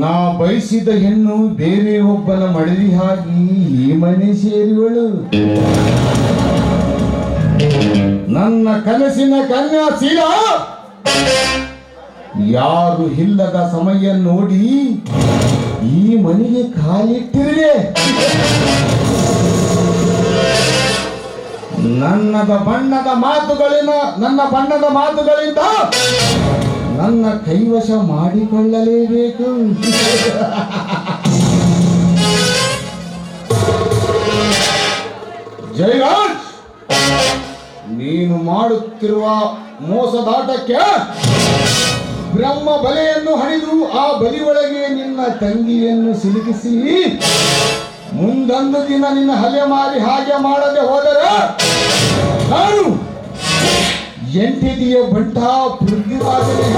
ನಾ ಬಯಸಿದ ಹೆಣ್ಣು ಬೇರೆ ಒಬ್ಬನ ಮಡದಿ ಹಾಗಿ ಈ ಮನೆ ಸೇರಿವಳು. ನನ್ನ ಕನಸಿನ ಕನ್ಯಾ ಶೀಲ ಯಾರು ಇಲ್ಲದ ಸಮಯ ನೋಡಿ ಈ ಮನೆಗೆ ಕಾಲಿಟ್ಟಿರಲೆ ನನ್ನದ ಬಣ್ಣದ ಮಾತುಗಳಿನ ನನ್ನ ಬಣ್ಣದ ಮಾತುಗಳಿಂದ ನನ್ನ ಕೈವಶ ಮಾಡಿಕೊಳ್ಳಲೇಬೇಕು. ಜಯರಾಜ್, ನೀನು ಮಾಡುತ್ತಿರುವ ಮೋಸದಾಟಕ್ಕೆ ಬ್ರಹ್ಮ ಬಲೆಯನ್ನು ಹಣಿದು ಆ ಬಲಿಯೊಳಗೆ ನಿನ್ನ ತಂಗಿಯನ್ನು ಸಿಲುಕಿಸಿ. ಮುಂದೊಂದು ದಿನ ನಿನ್ನ ಹಲೆ ಮಾರಿ ಹಾಗೆ ಮಾಡದೆ ಹೋದರೆ ನಾನು ಎಂಟಿದಿಯ ಬಂಟ ಪೃಥ್ವಿರಾಜನೇ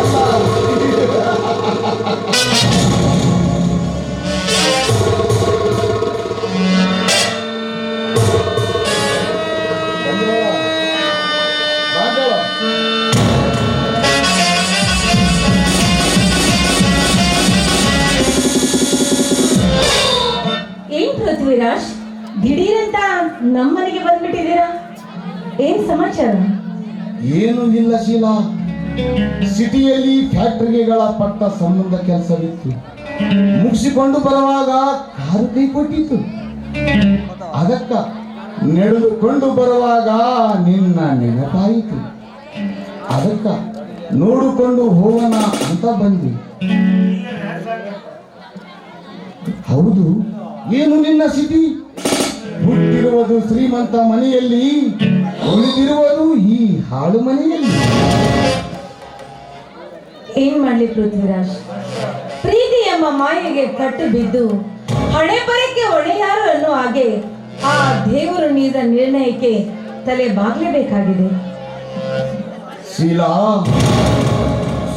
ರಾಘವ, ಏನ್ ಪೃಥ್ವಿರಾಜ್? ದಿಢೀರಂತ ನಮ್ಮನೆಗೆ ಬಂದ್ಬಿಟ್ಟಿದ್ದೀರಾ? ಏನ್ ಸಮಾಚಾರ? ಏನೂ ಇಲ್ಲ ಶೀಲ. ಸಿಟಿಯಲ್ಲಿ ಫ್ಯಾಕ್ಟರಿಗಳ ಪಟ್ಟ ಸಂಬಂಧ ಕೆಲಸವಿತ್ತು. ಮುಗಿಸಿಕೊಂಡು ಬರುವಾಗ ಕಾರು ಕೈ ಕೊಟ್ಟಿತ್ತು. ಅದಕ್ಕ ನಡೆದುಕೊಂಡು ಬರುವಾಗ ನಿನ್ನ ನೆನಪಾಯಿತು. ಅದಕ್ಕ ನೋಡಿಕೊಂಡು ಹೋಗೋಣ ಅಂತ ಬಂದ್ವಿ ಹೌದು, ಏನು ನಿನ್ನ ಸಿಟಿ? ಹುಟ್ಟಿರುವುದು ಶ್ರೀಮಂತ ಮನೆಯಲ್ಲಿ ಉಳಿದಿರುವುದು ಈ ಹಾಳು ಮನೆಯಲ್ಲಿ. ಏನ್ ಮಾಡ್ಲಿ ಪೃಥ್ವಿರಾಜ್? ಪ್ರೀತಿ ಎಂಬ ಮಾಯೆಗೆ ಕಟ್ಟು ಬಿದ್ದು ಹಣೆ ಬರಕ್ಕೆ ಒಡೆಯಾರು ಅನ್ನೋ ಹಾಗೆ ಆ ದೇವರು ನೀಡಿದ ನಿರ್ಣಯಕ್ಕೆ ತಲೆ ಬಾಗ್ಲೇಬೇಕಾಗಿದೆ. ಶೀಲಾ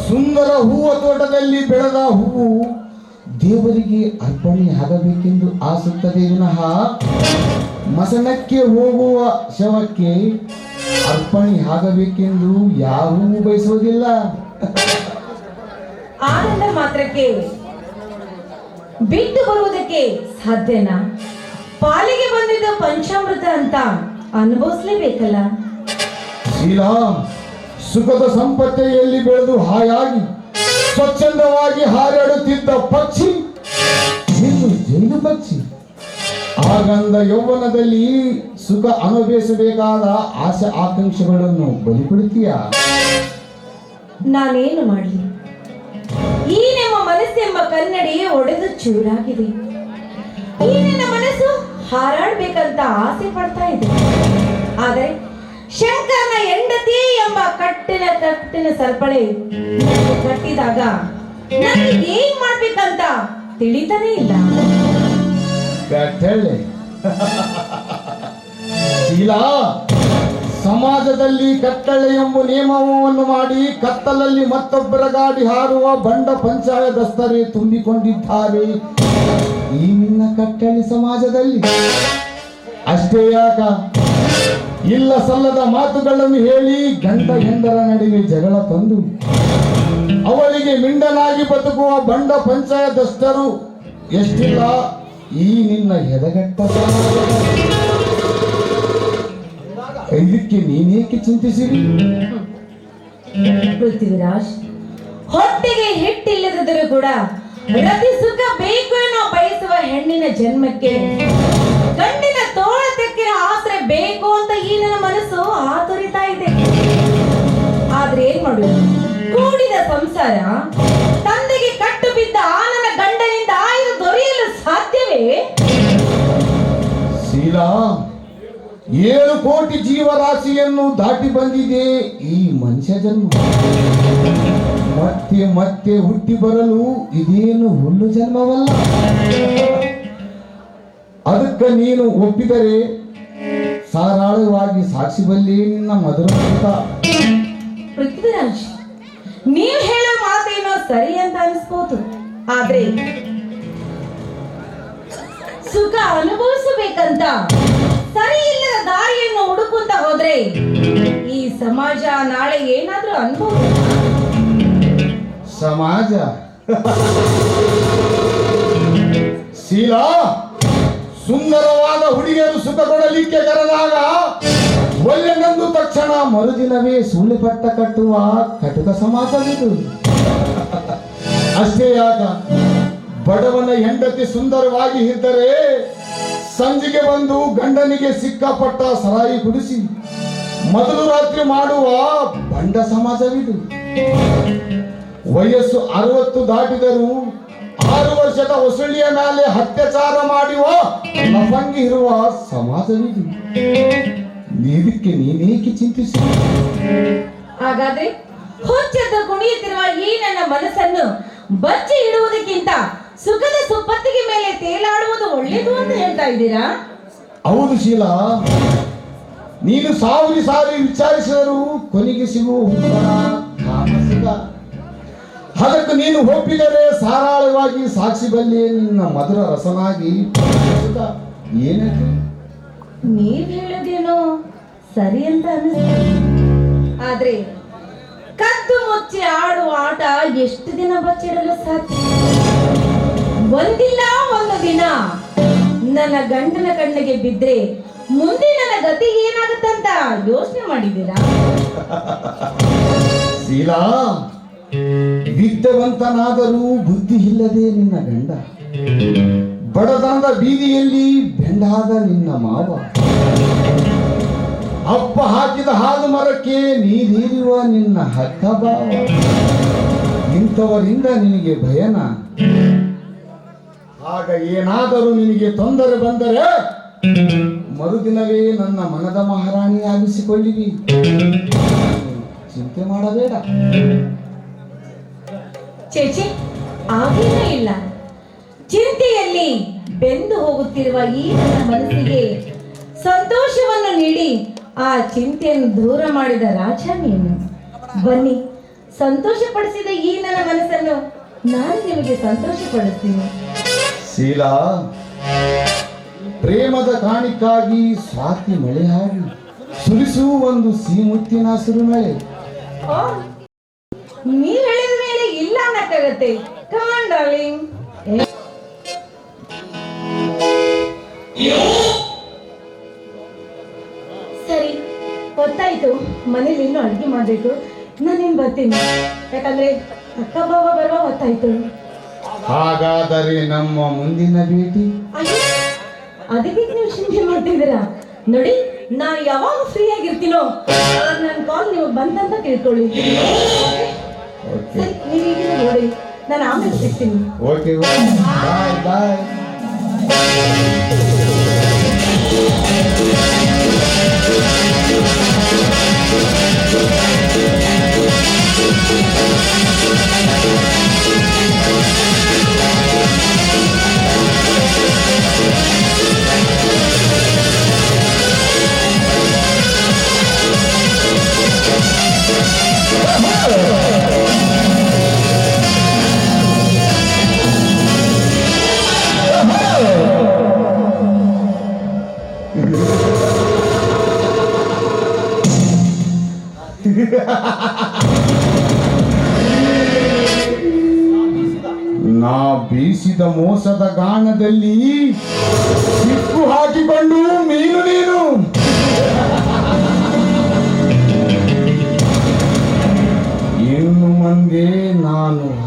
ಸುಂದರ ಹೂವ ತೋಟದಲ್ಲಿ ಬೆಳೆದ ಹೂವು ದೇವರಿಗೆ ಅರ್ಪಣೆ ಆಗಬೇಕೆಂದು ಆಸುತ್ತದೆ ವಿನಃ ಮಸನಕ್ಕೆ ಹೋಗುವ ಶವಕ್ಕೆ ಅರ್ಪಣೆ ಆಗಬೇಕೆಂದು ಯಾರೂ ಬಯಸುವುದಿಲ್ಲ. ಆನಂದ ಮಾತ್ರಕ್ಕೆ ಬಿಟ್ಟು ಬರುವುದಕ್ಕೆ ಸಾಧ್ಯನಾ? ಪಾಲಿಗೆ ಬಂದಿದ್ದ ಪಂಚಾಮೃತ ಅಂತ ಅನುಭವಿಸ್ಲೇಬೇಕಲ್ಲ? ಶೀಲಾ ಸುಖದ ಸಂಪತ್ತೆಯಲ್ಲಿ ಬೆಳೆದು ಹಾಯಾಗಿ ಸ್ವಚ್ಛಂದವಾಗಿ ಹಾರಾಡುತ್ತಿದ್ದ ಪಕ್ಷಿ. ಇನ್ನು ಜೈಲು ಪಕ್ಷಿ. ಆಗಂದ ಯೌವನದಲ್ಲಿ ಸುಖ ಅನುಭವಿಸಬೇಕಾದ ಆಸೆ ಆಕಾಂಕ್ಷೆಗಳನ್ನು ಬಲಿಕೊಡುತ್ತೀಯ ನಾನೇನು ಮಾಡಲಿ? ಈ ನಮ್ಮ ಮನಸ್ಸೆಂಬ ಕನ್ನಡಿಯೇ ಒಡೆದು ಚೂರಾಗಿದೆ. ಈ ನನ್ನ ಮನಸ್ಸು ಹಾರಾಡ್ಬೇಕಂತ ಆಸೆ ಪಡ್ತಾ ಇದೆ. ಶಂಕರನ ಹೆಂಡತಿ ಎಂಬ ಕಟ್ಟಿನ ಕಟ್ಟಿನ ಸರ್ಪಳಿ ಕಟ್ಟಿದಾಗ ನನಗೆ ಏನ್ ಮಾಡ್ಬೇಕಂತ ತಿಳಿತಾನೆ ಇಲ್ಲ. ಶೀಲಾ, ಸಮಾಜದಲ್ಲಿ ಕತ್ತಳೆ ಎಂಬ ನಿಯಮವನ್ನು ಮಾಡಿ ಕತ್ತಲಲ್ಲಿ ಮತ್ತೊಬ್ಬರ ಗಾಡಿ ಹಾರುವ ಬಂಡ ಪಂಚಾಯತಸ್ಥರೇ ತುಂಬಿಕೊಂಡಿದ್ದಾರೆ. ಈ ನಿನ್ನ ಕಟ್ಟಳೆ ಸಮಾಜದಲ್ಲಿ. ಅಷ್ಟೇ ಯಾಕ? ಇಲ್ಲ ಸಲ್ಲದ ಮಾತುಗಳನ್ನು ಹೇಳಿ ಗಂಡ ಹೆಂಡರ ನಡುವೆ ಜಗಳ ತಂದು ಅವಳಿಗೆ ಮಿಂಡನಾಗಿ ಬದುಕುವ ಬಂಡ ಪಂಚಾಯತಸ್ಥರು ಎಷ್ಟಿಲ್ಲ ಈ ನಿನ್ನ ಸಮಾಜದಲ್ಲಿ. ಇದಕ್ಕೆ ನೀನೇಕೆ ಚಿಂತಿಸಿರಿ ಪೃಥ್ವಿರಾಜ್ ಹೊಟ್ಟೆಗೆ ಹಿಟ್ಟಿಲ್ಲದಿದ್ದರೂ ಕೂಡ ರತಿ ಬೇಕು ಏನೋ ಬಯಸುವ ಹೆಣ್ಣಿನ ಜನ್ಮಕ್ಕೆ ಗಂಡಿನ ತೋಳ ತೆಕ್ಕಿನ ಆಸರೆ ಬೇಕು ಅಂತ ಈ ನನ್ನ ಮನಸ್ಸು ಆತುರಿತಾ ಇದೆ. ಆದ್ರೆ ಏನ್ ಮಾಡುದು? ಕೂಡಿದ ಸಂಸಾರ, ತಂದೆಗೆ ಕಟ್ಟು ಬಿದ್ದ ಆ ನನ್ನ ಗಂಡನಿಂದ ಆಯು ದೊರೆಯಲು ಸಾಧ್ಯವೇ? ಶೀಲಾ ಏಳು ಕೋಟಿ ಜೀವರಾಶಿಯನ್ನು ದಾಟಿ ಬಂದಿದೆ ಈ ಮನುಷ್ಯ ಜನ್ಮ. ಮತ್ತೆ ಮತ್ತೆ ಹುಟ್ಟಿ ಬರಲು ಇದೇನು ಹುಲ್ಲು ಜನ್ಮವಲ್ಲ? ಅದಕ್ಕೆ ನೀನು ಒಪ್ಪಿದರೆ ಸಾರಾಳವಾಗಿ ಸಾಕ್ಷಿಬಲ್ಲಿ ನಿನ್ನ ಮಧುರ ಪೃಥ್ವಿರಾಜ್ ನೀವು ಹೇಳೋ ಮಾತೇನೋ ಸರಿ ಅಂತ ಅನಿಸ್ಬೋದು. ಆದ್ರೆ ಸುಖ ಅನುಭವಿಸಬೇಕಂತ ಸರಿ ಇಲ್ಲದ ದಾರಿಯನ್ನು ಹುಡುಕುತ್ತ ಹೋದ್ರೆ ಈ ಸಮಾಜ ನಾಳೆ ಏನಾದ್ರೂ ಅನುಭವ. ಸಮಾಜ? ಶೀಲಾ! ಸುಂದರವಾದ ಹುಡುಗಿಯರು ಸುಖ ಕೊಡಲಿಕ್ಕೆ ಕರೆದಾಗ ಒಳ್ಳೆನಂದು ತಕ್ಷಣ ಮರುದಿನವೇ ಸೂಲಿಪಟ್ಟ ಪಟ್ಟ ಕಟ್ಟುವ ಕಟುಕ ಸಮಾಜವಿದು ಅಷ್ಟೇ ಆಗ ಬಡವನ ಹೆಂಡತಿ ಸುಂದರವಾಗಿ ಇದ್ದರೆ ಸಂಜೆಗೆ ಬಂದು ಗಂಡನಿಗೆ ಸಿಕ್ಕಾಪಟ್ಟ ಸರಾಯಿ ಕುಡಿಸಿ ಮೊದಲು ರಾತ್ರಿ ಮಾಡುವ ಬಂಡ ಸಮಾಜವಿದು ವಯಸ್ಸು ಅರವತ್ತು ದಾಟಿದರೂ ಆರು ವರ್ಷದ ಹೊಸಳಿಯ ಮೇಲೆ ಅತ್ಯಾಚಾರ ಮಾಡುವ ಲಫಂಗಿ ಇರುವ ಸಮಾಜವಿದು. ನೀದಕ್ಕೆ ನೀನೇಕೆ ಚಿಂತಿಸಿ? ಹಾಗಾದ್ರೆ ಹುಚ್ಚೆದ್ದು ಕುಣಿಯುತ್ತಿರುವ ಈ ನನ್ನ ಮನಸ್ಸನ್ನು ಬಚ್ಚಿ ಇಡುವುದಕ್ಕಿಂತ ಸುಖದ ಸುಪ್ಪತ್ತಿಗೆ ಮೇಲೆ ತೇಲಾಡುವುದು ಒಳ್ಳೇದು ಅಂತ ಹೇಳ್ತಾ ಇದ್ದೀರಾ? ಹೌದು ಶೀಲಾ. ನೀನು ಸಾವಿರ ಸಾವಿರ ವಿಚಾರಿಸಿದರೂ ಕೊನೆಗೆ ಸಿಗುವ ಉತ್ತರ ಅದಕ್ಕೆ ನೀನು ಒಪ್ಪಿದರೆ ಸಾರಾಳವಾಗಿ ಸಾಕ್ಷಿ ಬಲ್ಲಿ ನಿನ್ನ ಮಧುರ ರಸನಾಗಿ. ಏನಕ್ಕೆ ನೀವ್ ಹೇಳೋದೇನೋ ಸರಿ ಅಂತ ಅನಿಸ್ತು ಆದ್ರೆ ಕದ್ದು ಮುಚ್ಚಿ ಆಡುವ ಆಟ ಎಷ್ಟು ದಿನ ಬಚ್ಚಿಡಲು ಸಾಧ್ಯ? ಒಂದಿಲ್ಲ ಒಂದು ದಿನ. ನನ್ನ ಗಂಡನ ಕಣ್ಣಿಗೆ ಬಿದ್ರೆ ಮುಂದೆ ನನ್ನ ಗತಿ ಏನಾಗುತ್ತಂತ ಯೋಚನೆ ಮಾಡಿದ್ದೀರಾ? ಶೀಲಾ ವಿದ್ಯಾವಂತನಾದರೂ ಬುದ್ಧಿ ಇಲ್ಲದೆ ನಿನ್ನ ಗಂಡ. ಬಡತನದ ಬೀದಿಯಲ್ಲಿ ಬೆಂಡಾದ ನಿನ್ನ ಮಾವ. ಅಪ್ಪ ಹಾಕಿದ ಹಾಲು ಮರಕ್ಕೆ ನೀರಿರುವ ನಿನ್ನ ಹಕ್ಕ ಭಾವ ಇಂಥವರಿಂದ ನಿನಗೆ ಭಯನ. ಆಗ ಏನಾದರೂ ನಿನಗೆ ತೊಂದರೆ ಬಂದರೆ ಮರುದಿನವೇ ನನ್ನ ಮನದ ಮಹಾರಾಣಿಯಾಗಿಸಿಕೊಳ್ಳಿರಿ. ಚಿಂತೆ ಮಾಡಬೇಡ. ಚೇಚಿ ಆಗೇನೂ ಇಲ್ಲ. ಚಿಂತೆಯಲ್ಲಿ ಬೆಂದು ಹೋಗುತ್ತಿರುವ ಈ ನನ್ನ ಮನಸ್ಸಿಗೆ ಸಂತೋಷವನ್ನು ನೀಡಿ ಆ ಚಿಂತೆಯನ್ನು ದೂರ ಮಾಡಿದ ರಾಜ ನೀನು ಬನ್ನಿ ಸಂತೋಷಪಡಿಸಿದ ಈ ನನ್ನ ಮನಸ್ಸನ್ನು ನಾನು ನಿಮಗೆ ಸಂತೋಷಪಡಿಸ್ತೀನಿ. ಶೀಲಾ ಪ್ರೇಮದ ಕಾಣಿಕಾಗಿ ಸ್ವಾತಿ ಮಳೆಯಾಗಿ ಸುರಿಸುವ ಒಂದು ಸೀಮುತ್ತಿನ ಸುರುಮಳೆ ನೀವು ಹೇಳಿದ ಇಲ್ಲ ಅನ್ನಕ್ಕಾಗತ್ತೆ ಕಮಾನ್ ಡಾರ್ಲಿಂಗ್ ಸರಿ ಗೊತ್ತಾಯ್ತು. ಮನೇಲಿ ಇನ್ನೂ ಅಡುಗೆ ಮಾಡಬೇಕು. ನಾನೇನು ಬರ್ತೀನಿ. ಯಾಕಂದ್ರೆ ಅಕ್ಕ ಬಾವ ಬರುವ ಗೊತ್ತಾಯ್ತು ಹಾಗಾದರೆ ನಮ್ಮ ಮುಂದಿನ ಭೇಟಿ? ಅದಕ್ಕೆ ನೀವು ಚಿಂತೆ ಮಾಡ್ತಿದ್ದೀರಾ ನೋಡಿ ನಾ ಯಾವಾಗ ಫ್ರೀ ಆಗಿರ್ತೀನೋ ನನ್ನ ಕಾಲ್ ನೀವು ಬಂದಂತ ತಿಳ್ಕೊಳ್ಳಿ ಓಕೆ ಸರಿ ನೀವು ಈಗಿನ ನೋಡಿ ನಾನು ಆಮೇಲೆ ಸಿಗ್ತೀನಿ ಓಕೆ ಬಾಯ್ ಬಾಯ್ ನಾ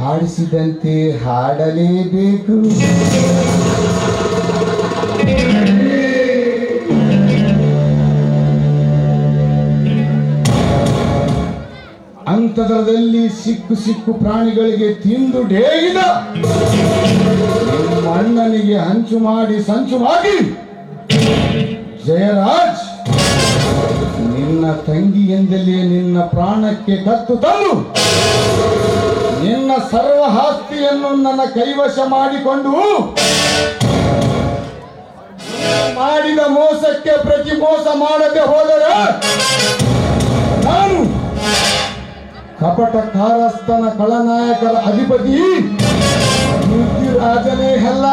ಹಾಡಿಸಿದಂತೆ ಹಾಡಲೇಬೇಕು. ಅಂತರದಲ್ಲಿ ಸಿಕ್ಕು ಸಿಕ್ಕು ಪ್ರಾಣಿಗಳಿಗೆ ತಿಂದು ಡೇಗಿದ. ನಿಮ್ಮ ಅಣ್ಣನಿಗೆ ಹಂಚು ಮಾಡಿ ಸಂಚು ಮಾಡಿ. ಜಯರಾಜ್, ನಿನ್ನ ತಂಗಿಯಿಂದಲೇ ನಿನ್ನ ಪ್ರಾಣಕ್ಕೆ ಕತ್ತು ತಂದು. ನಿನ್ನ ಸರ್ವ ಆಸ್ತಿಯನ್ನು ನನ್ನ ಕೈವಶ ಮಾಡಿಕೊಂಡು ಮಾಡಿದ ಮೋಸಕ್ಕೆ ಪ್ರತಿ ಮೋಸ ಮಾಡದೆ ಹೋದರೆ ನಾನು ಕಪಟ ಕಾರಸ್ಥನ ಕಳನಾಯಕರ ಅಧಿಪತಿ ರಾಜನೇ ಅಲ್ಲ.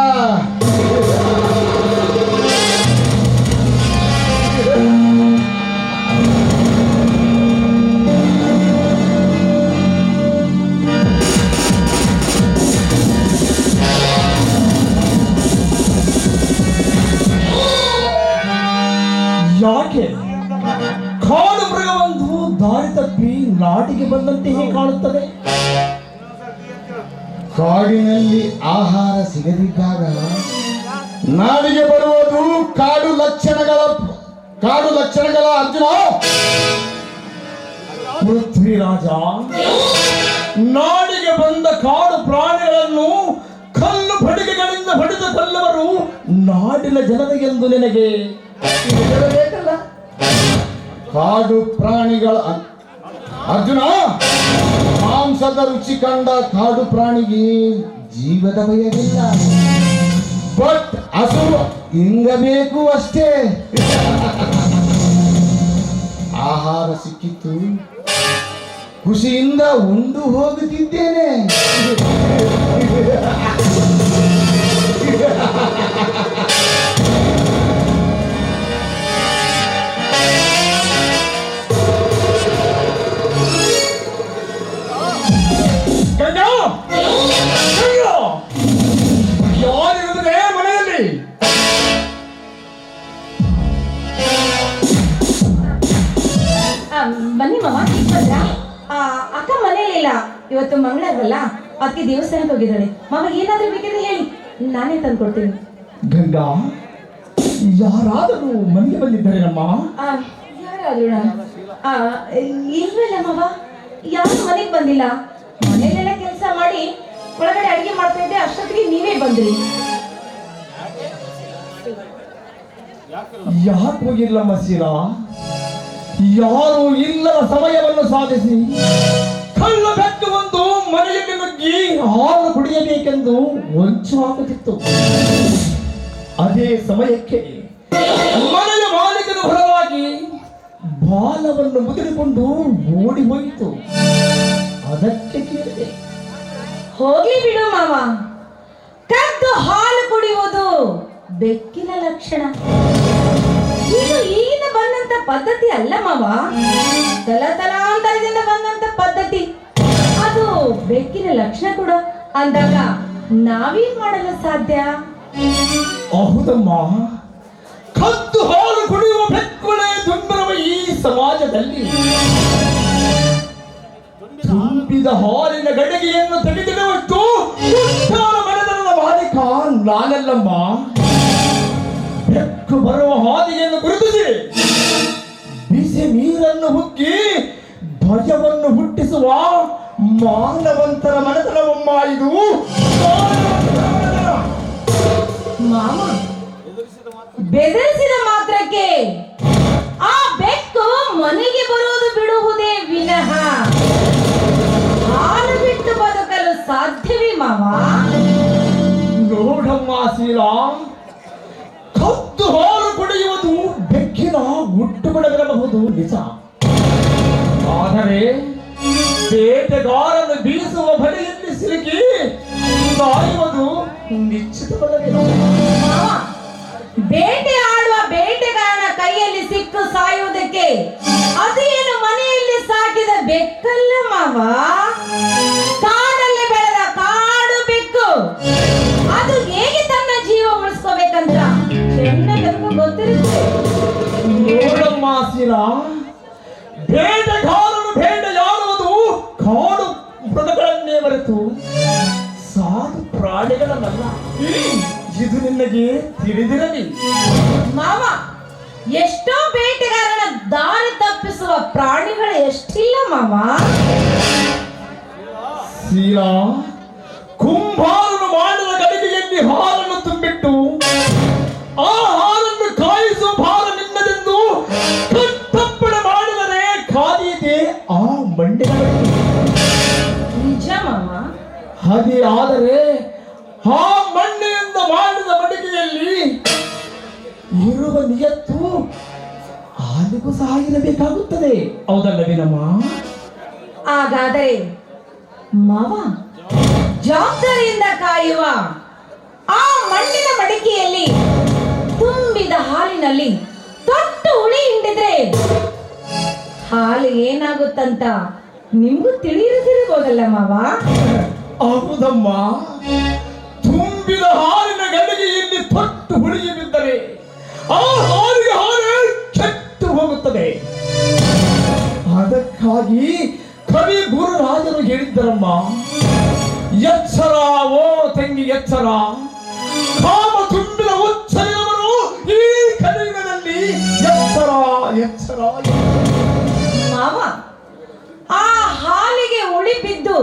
ಯಾಕೆ? ಕಾಡು ಮೃಗವೊಂದು ದಾರಿ ತಪ್ಪಿ ನಾಟಿಗೆ ಬಂದಂತೆಯೇ ಕಾಣುತ್ತದೆ. ಕಾಡಿನಲ್ಲಿ ಆಹಾರ ಸಿಗದಿದ್ದಾಗ ನಾಡಿಗೆ ಬರುವುದು ಕಾಡು ಲಕ್ಷಣಗಳ ಕಾಡು ಲಕ್ಷಣಗಳ ಅರ್ಜುನ. ಪೃಥ್ವಿರಾಜ, ನಾಡಿಗೆ ಬಂದ ಕಾಡು ಪ್ರಾಣಿಗಳನ್ನು ಕಲ್ಲು ಬಡಿಗೆಗಳಿಂದ ಹೊಡೆದು ಕೊಲ್ಲವರು ನಾಡಿನ ಜನರಿಗೆಂದು ನಿನಗೆ. ಕಾಡು ಪ್ರಾಣಿಗಳ ಅರ್ಜುನ! ಮಾಂಸದ ರುಚಿ ಕಂಡ ಕಾಡು ಪ್ರಾಣಿಗೆ ಜೀವದ ಭಯವಿಲ್ಲ. ಬಟ್ ಹಸು ಹಿಂಗಬೇಕು ಅಷ್ಟೇ. ಆಹಾರ ಸಿಕ್ಕಿತ್ತು. ಖುಷಿಯಿಂದ ಉಂಡು ಹೋಗುತ್ತಿದ್ದೇನೆ. ಅಕ್ಕ? ಆ, ಅಕ್ಕ ಮನೇಲಿಲ್ಲ ಇವತ್ತು ಮಂಗಳವಾರವಲ್ಲ ಅದಕ್ಕೆ ದೇವಸ್ಥಾನಕ್ಕೆ ಹೋಗಿದ್ದಾಳೆ. ಮಾವ ಏನಾದ್ರೂ ಬೇಕಿದ್ರೆ ಹೇಳಿ. ನಾನೇ ತಂದು ಕೊಡ್ತೀನಿ ಗಂಗಾ ಯಾರಾದರೂ ಮನೆಗೆ ಬಂದಿದ್ದಾರೆ ನಮ್ಮ ಯಾರಾದ್ರೂ ಇಲ್ವಲ್ಲ ಮಾವ? ಯಾರು ಮನೆಗೆ ಬಂದಿಲ್ಲ? ಮನೆಯಲ್ಲೆಲ್ಲ ಕೆಲಸ ಮಾಡಿ ಒಳಗಡೆ ಅಡಿಗೆ ಮಾಡ್ತಾ ಇದ್ದೆ. ಅಷ್ಟೊತ್ತಿಗೆ ನೀವೇ ಬಂದ್ರಿ. ಯಾಕೆ ಹೋಗಿರ್ಲಮ್ಮ ಸೀರಾ ಯಾರು ಇಲ್ಲದ ಸಮಯವನ್ನು ಸಾಧಿಸಿ. ಕಳ್ಳ ಬೆಟ್ಟು ಬಂದು ಮನೆಯಲ್ಲಿ ನುಗ್ಗಿ ಹಾಲು ಕುಡಿಯಬೇಕೆಂದು ಹೊಂಚು ಹಾಕುತ್ತಿತ್ತು. ಅದೇ ಸಮಯಕ್ಕೆ ಮನೆಯ ಮಾಲೀಕನ ಹೊರವಾಗಿ ಬಾಲವನ್ನು ಮುದುರಿಕೊಂಡು ಓಡಿ ಹೋಯಿತು. ಅದಕ್ಕೆ ಕೇಳಿದೆ ಹೋಗಿ ಬಿಡು ಮಾವ. ಕದ್ದು ಹಾಲು ಕುಡಿಯುವುದು ಬೆಕ್ಕಿನ ಲಕ್ಷಣ. ಇದು ಬಂದಂತ ಪದ್ಧತಿ ಅಲ್ಲ ಮಾವ. ತಲತಲಾಂತರದಿಂದ ಬಂದಂತ ಪದ್ಧತಿ. ಅದು ಬೆಕ್ಕಿನ ಲಕ್ಷಣ ಕೂಡ. ಅಂದಾಗ ನಾವೇನ್ ಮಾಡಲು ಸಾಧ್ಯ? ಹೌದಮ್ಮ. ಕದ್ದು ಹಾಲು ಕುಡಿಯುವ ಬೆಕ್ಕುಗಳೇ ದುಂಬರವ ಈ ಸಮಾಜದಲ್ಲಿ ತುಂಬಿದ ಹಾಲಿನ ಗಡಿಗೆಯನ್ನು ತೆಗೆದಿಡುವಷ್ಟು ಮನೆತನದ ಮಾಲೀಕ ನಾನಲ್ಲಮ್ಮ. ಬೆಕ್ಕು ಬರುವ ಹಾದಿಯನ್ನು ಗುರುತಿಸಿ ಬಿಸಿ ನೀರನ್ನು ಹುಕ್ಕಿ ಧ್ವಜವನ್ನು ಹುಟ್ಟಿಸುವ ಮಾನವಂತರ ಮನೆತನವಮ್ಮ ಇದು ಮಾಮ ಬೆದರಿಸಿದ ಮಾತ್ರಕ್ಕೆ ಆ ಬೆಕ್ಕು ಮನೆಗೆ ಬರುವುದು ಬಿಡುವುದೇ ವಿನಃ ಹಾಲು ಬಿಟ್ಟು ಬದುಕಲು ಸಾಧ್ಯವೇ ಮಾವ? ನೋಡಮ್ಮ ಶ್ರೀರಾಮ್ ಕದ್ದು ಹಾಲು ಕುಡಿಯುವುದು ಬೆಕ್ಕಿನ ಹುಟ್ಟುಗುಣವಿರಬಹುದು ನಿಜ. ಆದರೆ ಬೇಟೆಗಾರನು ಬೀಸುವ ಬಲೆಯಲ್ಲಿ ಸಿಲುಕಿ ಸಾಯುವುದು ಬೇಟೆ ಆಡುವ ಬೇಟೆಗಾರನ ಕೈಯಲ್ಲಿ ಸಿಕ್ಕು ಸಾಯುವುದಕ್ಕೆ ಅದೇನು ಮನೆಯಲ್ಲಿ ಸಾಕಿದ ಬೆಕ್ಕಲ್ಲ ಮಾವ? ಕಾಡಲ್ಲಿ ಬೆಳೆದ ಕಾಡು ಬೆಕ್ಕು. ಅದು ಹೇಗೆ ತನ್ನ ಜೀವ ಉಳಿಸ್ಕೋಬೇಕಂತ? ನೋಡಮ್ಮ ಶ್ರೀರಾಮ್ ಬೇಟೆಗಾರನು ಬೇಟೆಯಾಡುವುದು ಕಾಡು ಮೃಗಗಳನ್ನೇ ಹೊರತು ಸಾಧು ಪ್ರಾಣಿಗಳನ್ನಲ್ಲ. ಇದು ನಿನಗೆ ತಿಳಿದಿರಲಿ. ಮಾವ ಎಷ್ಟೋ ಬೇಟೆಗಾರನ ದಾರಿ ತಪ್ಪಿಸುವ ಪ್ರಾಣಿಗಳು ಎಷ್ಟಿಲ್ಲ ಮಾವ? ಶ್ರೀರಾ ಕುಂಭಾರನು ಮಾಡಿದ ಗಡಿಗೆಯಲ್ಲಿ ಹಾಲನ್ನು ತುಂಬಿಟ್ಟು ಆ ಹಾಗೆ ಆದರೆ ಆ ಮಣ್ಣಿನಿಂದ ಮಾಡಿದ ಮಡಿಕೆಯಲ್ಲಿ ಇರುವ ನಿಯತ್ತು ಹಾಲಿಗೂ ಸಹ ಇರಬೇಕಾಗುತ್ತದೆ ಹೌದಲ್ಲವೇನಮ್ಮ ಹಾಗಾದರೆ ಮಾವ, ಜವಾಬ್ದಾರಿಯಿಂದ ಕಾಯುವ ಆ ಮಣ್ಣಿನ ಮಡಿಕೆಯಲ್ಲಿ ತುಂಬಿದ ಹಾಲಿನಲ್ಲಿ ತೊಟ್ಟು ಹುಳಿ ಹಿಂಡಿದ್ರೆ ಹಾಲು ಏನಾಗುತ್ತಂತ ನಿಮಗೂ ತಿಳಿದಿರಬಹುದಲ್ಲ ಮಾವ? ಹೌದಮ್ಮ ತುಂಬಿದ ಹಾಲಿನ ಗಡಿಗೆಯಲ್ಲಿ ತೊಟ್ಟು ಹುಳಿಗೆ ಬಿದ್ದರೆ ಆ ಹಾಲಿಗೆ ಹಾಲು ಕೆಟ್ಟು ಹೋಗುತ್ತದೆ. ಅದಕ್ಕಾಗಿ ಕವಿ ಗುರುರಾಜರು ಹೇಳಿದ್ದರಮ್ಮ, ಎಚ್ಚರ ಓ ತಂಗಿ ಎಚ್ಚರ. ಕಾಮ ತುಂಬಿದ ಉಚ್ಚರಿದವರು ಈ ಕಲಿಯುಗದಲ್ಲಿ ಎಚ್ಚರ ಎಚ್ಚರ. ಮಾವ, ಆ ಹಾಲಿಗೆ ಉಳಿ ಬಿದ್ದು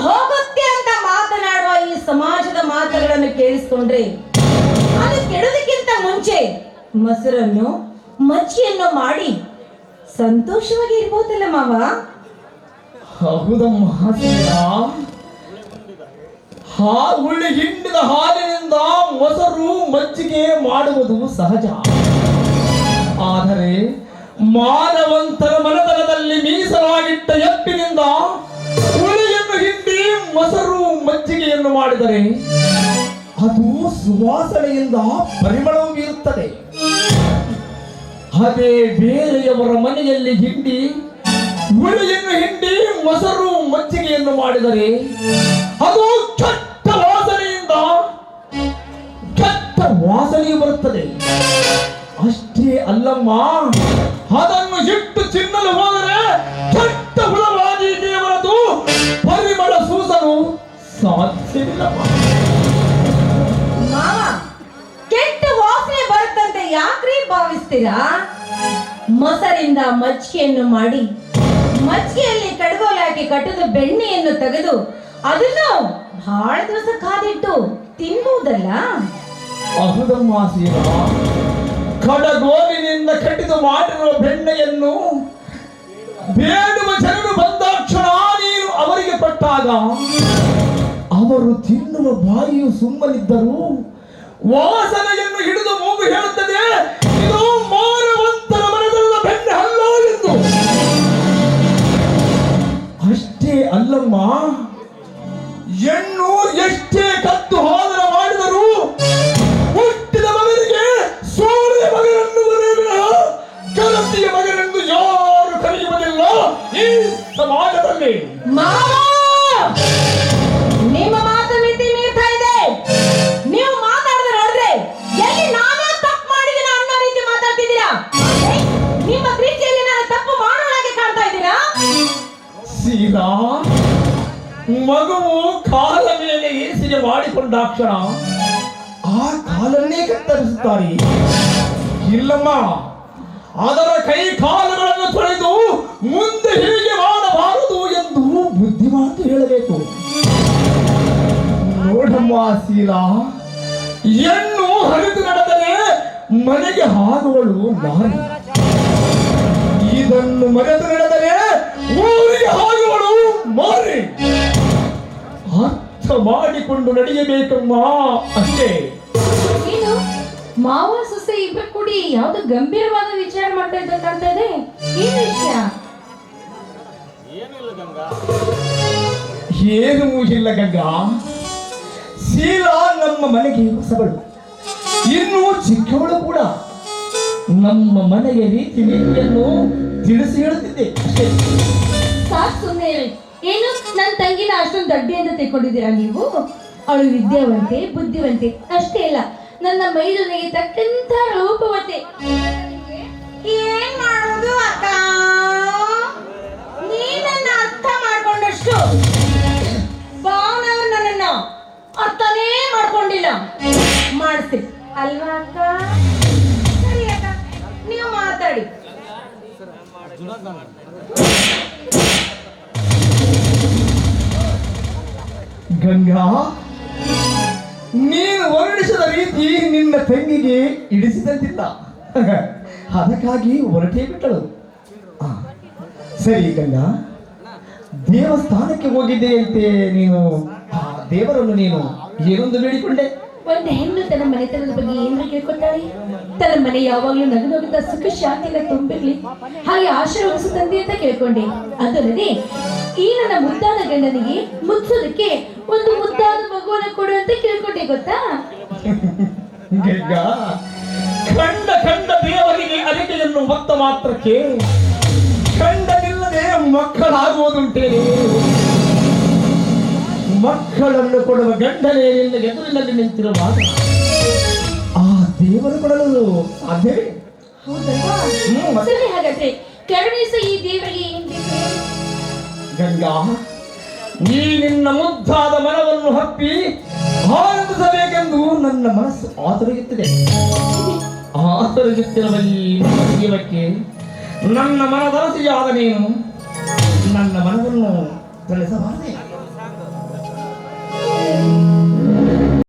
ಹೋಗುತ್ತೆ ಅಂತ ಮಾತನಾಡುವ ಈ ಸಮಾಜದ ಮಾತುಗಳನ್ನು ಕೇಳಿಸ್ಕೊಂಡ್ರೆ ಅದು ಕೆಡೋದಕ್ಕಿಂತ ಮುಂಚೆ ಮೊಸರನ್ನು ಮಜ್ಜಿಯನ್ನು ಮಾಡಿ ಸಂತೋಷವಾಗಿ ಇರ್ಬೋದಲ್ಲ ಮಾವ ಹೌದಮ್ಮ. ಹಾ ಹಿಂಡಿದ ಹಾಲಿನಿಂದ ಮೊಸರು ಮಜ್ಜಿಗೆ ಮಾಡುವುದು ಸಹಜ ಆದರೆ ಮಾನವಂತರ ಮನತನದಲ್ಲಿ ಮೀಸಲಾಗಿಟ್ಟ ಎಪ್ಪಿನಿಂದ ಮೊಸರು ಮಜ್ಜಿಗೆಯನ್ನು ಮಾಡಿದರೆ ಅದು ಸುವಾಸನೆಯಿಂದ ಪರಿಮಳವು ಬೀರುತ್ತದೆ ಅದೇ ಬೇರೆಯವರ ಮನೆಯಲ್ಲಿ ಹಿಂಡಿ ಹುಳಿಯನ್ನು ಹಿಂಡಿ ಮೊಸರು ಮಜ್ಜಿಗೆಯನ್ನು ಮಾಡಿದರೆ ಅದು ಕೆಟ್ಟ ವಾಸನೆಯಿಂದ, ಕೆಟ್ಟ ವಾಸನೆಯು ಬರುತ್ತದೆ. ಅಷ್ಟೇ ಅಲ್ಲಮ್ಮ, ಅದನ್ನು ಇಟ್ಟು ತಿನ್ನಲು ಹೋದರೆ ಕೆಟ್ಟ ಹುಳವಾಗಿ ಕೆಟ್ಟ ವಾಸನೆ ಬರುತ್ತಂತೆ ಯಾಕ್ರಿ ಭಾವಿಸ್ತೀರಾ? ಮೊಸರಿಂದ ಮಜ್ಜಿಗೆಯನ್ನು ಮಾಡಿ, ಮಜ್ಜಿಗೆಯಲ್ಲಿ ಕಡಗೋಲಾಗಿ ಕಟ್ಟದ ಬೆಣ್ಣೆಯನ್ನು ತೆಗೆದು ಅದನ್ನು ಬಹಳ ದಿವಸ ಕಾದಿಟ್ಟು ತಿನ್ನುವುದಲ್ಲ? ಕಡಗೋಲಿನಿಂದ ಕಟ್ಟಿದು ಮಾಡಿರುವ ಬೆಣ್ಣೆಯನ್ನು ಬೇಡುವ ಜನರು ಬಂದಾಕ್ಷಣ ನೀನು ಅವರಿಗೆ ಕೊಟ್ಟಾಗ ಅವರು ತಿನ್ನುವ ಬಾಯಿಯು ಸುಮ್ಮನಿದ್ದರು ವಾಸನೆಯನ್ನು ಹಿಡಿದು ಮೂಗು ಹೇಳುತ್ತದೆ, ಇದು ಮಾನವಂತರ ಮನದಲ್ಲ ಬೆಣ್ಣೆ ಅಲ್ಲ ಎಂದು. ಅಷ್ಟೇ ಅಲ್ಲಮ್ಮ ಹೆಣ್ಣು ಎಷ್ಟೇ ಕತ್ತು ಹೋದರ ಅದರ ಕೈ ಕಾಲುಗಳನ್ನು ತೊಳೆದು ಮುಂದೆ ಹೀಗೆ ಮಾಡಬಾರದು ಎಂದು ಬುದ್ಧಿಮಾತು ಹೇಳಬೇಕು. ನೋಡಮ್ಮ ಶೀಲಾ, ಹೆಣ್ಣು ಹರಿದು ನಡೆದರೆ ಮನೆಗೆ ಹಾಗುಗಳು ಬಾರದು ಇದನ್ನು ಮರೆತು ನಡೆದರೆ ಊರಿಗೆ ಹಾಗುಗಳು ಮಾರಿ ಅರ್ಥ ಮಾಡಿಕೊಂಡು ನಡೆಯಬೇಕಮ್ಮ, ಅಷ್ಟೇ. ಮಾವ ಸೊಸೆ ಇಬ್ರು ಕೂಡಿ ಯಾವ್ದು ಗಂಭೀರವಾದ ವಿಚಾರ ಮಾಡ್ತಾ ಇದ್ದ ಕಾಣ್ತಾ ಇದೆ. ಏನ್ ವಿಷಯ? ಏನು ಇಲ್ಲ ಗಂಗಾ. ಶೀಲಾ ನಮ್ಮ ಮನೆಗೆ ಹೊಸಬಳು. ಇನ್ನು ಚಿಕ್ಕವಳು ಕೂಡ. ನಮ್ಮ ಮನೆಯ ರೀತಿ ನೀತಿಯನ್ನು ತಿಳಿಸಿ ಹೇಳುತ್ತಿದ್ದೆ. ಅಷ್ಟೇ. ಸುಮ್ಮನೆ ಹೇಳಿ ಏನು? ನನ್ನ ತಂಗಿನ ಅಷ್ಟೊಂದು ದಡ್ಡಿ ಅಂತ ತಿಳ್ಕೊಂಡಿದ್ದೀರಾ ನೀವು? ಅವಳು ವಿದ್ಯಾವಂತೆ ಬುದ್ಧಿವಂತೆ ಅಷ್ಟೇ ಅಲ್ಲ. ನನ್ನ ಮೈದುನಿಗೆ ತಕ್ಕಂತ ರೂಪವತೆ. ಏನ್ ಮಾಡೋದು ಅಕ್ಕ? ನೀನನ್ನ ಅರ್ಥ ಮಾಡ್ಕೊಂಡಷ್ಟು ಭಾವನವ್ರು ನನ್ನನ್ನ ಅರ್ಥನೇ ಮಾಡ್ಕೊಂಡಿಲ್ಲ. ಮಾಡಿಸ್ತೀನಿ ಅಲ್ವಾ ಅಕ್ಕ? ಸರಿ ಅಕ್ಕ ನೀವು ಮಾತಾಡಿ. ಗಂಗಾ ನೀನು ವರ್ಣಿಸಿದ ರೀತಿ ನಿನ್ನ ತಂಗಿಗೆ ಇಡಿಸಿದಂತಿಲ್ಲ. ಅದಕ್ಕಾಗಿ ಹೊರಟೇ ಬಿಟ್ಟಳು. ಸರಿ ಗಂಗಾ. ದೇವಸ್ಥಾನಕ್ಕೆ ಹೋಗಿದ್ದೆಯಂತೆ ನೀನು. ಆ, ದೇವರನ್ನು ನೀನು ಏನೊಂದು ಬೇಡಿಕೊಂಡೆ? ಒಂದು ಹೆಣ್ಣು ತನ್ನ ಮನೆತನದ ಬಗ್ಗೆ ಏನು ಕೇಳ್ಕೊತಾಳೆ? ತನ್ನ ಮನೆ ಯಾವಾಗಲೂ ನಗು ನಗುತ್ತಾ ಸುಖ ಶಾಂತಿಯಿಂದ ತುಂಬಿರ್ಲಿ. ಹಾಗೆ ಆಶೀರ್ವದಿಸುತ್ತಂತೆ ಅಂತ ಕೇಳ್ಕೊಂಡೆ. ಅದಲ್ಲದೆ ಈ ನನ್ನ ಮುದ್ದಾದ ಗಂಡನಿಗೆ ಮುಚ್ಚೋದಕ್ಕೆ ಒಂದು ಮುದ್ದಾದ ಮಗುವನ್ನ ಕೊಡು ಅಂತ ಕೇಳ್ಕೊಂಡೆ ಗೊತ್ತಾ? ಕಂಡ ಕಂಡ ದೇವರಿಗೆ ಅರಿಕೆಯನ್ನು ಹೊತ್ತ ಮಾತ್ರಕ್ಕೆ ಕಂಡನಿಲ್ಲದೆ ಮಕ್ಕಳಾಗುವುದುಂಟೇ. ಮಕ್ಕಳನ್ನು ಕೊಡುವ ಗಂಡನೇ ನಿನ್ನ ಎದುರಿನಲ್ಲಿ ನಿಂತಿರುವ ಆ ದೇವರು ಕೊಡಲು ಸಾಧ್ಯವೇ? ಹೌದಲ್ವಾ? ಸರಿ ಹಾಗಾದ್ರೆ ಕರುಣಿಸ ಈ ದೇವರಿಗೆ ಗಂಗಾ ನೀ ನಿನ್ನ ಮುದ್ದಾದ ಮನವನ್ನು ಹಪ್ಪಿ ಆನಂದಿಸಬೇಕೆಂದು ನನ್ನ ಮನಸ್ಸು ಆತರಗುತ್ತಿದೆ. ಆತುರಗುತ್ತಿರುವ ಈ ನನ್ನ ಮನದಾಸಿಯಾದ ನೀನು ನನ್ನ ಮನವನ್ನು ತಿಳಿಸಬಾರದೆ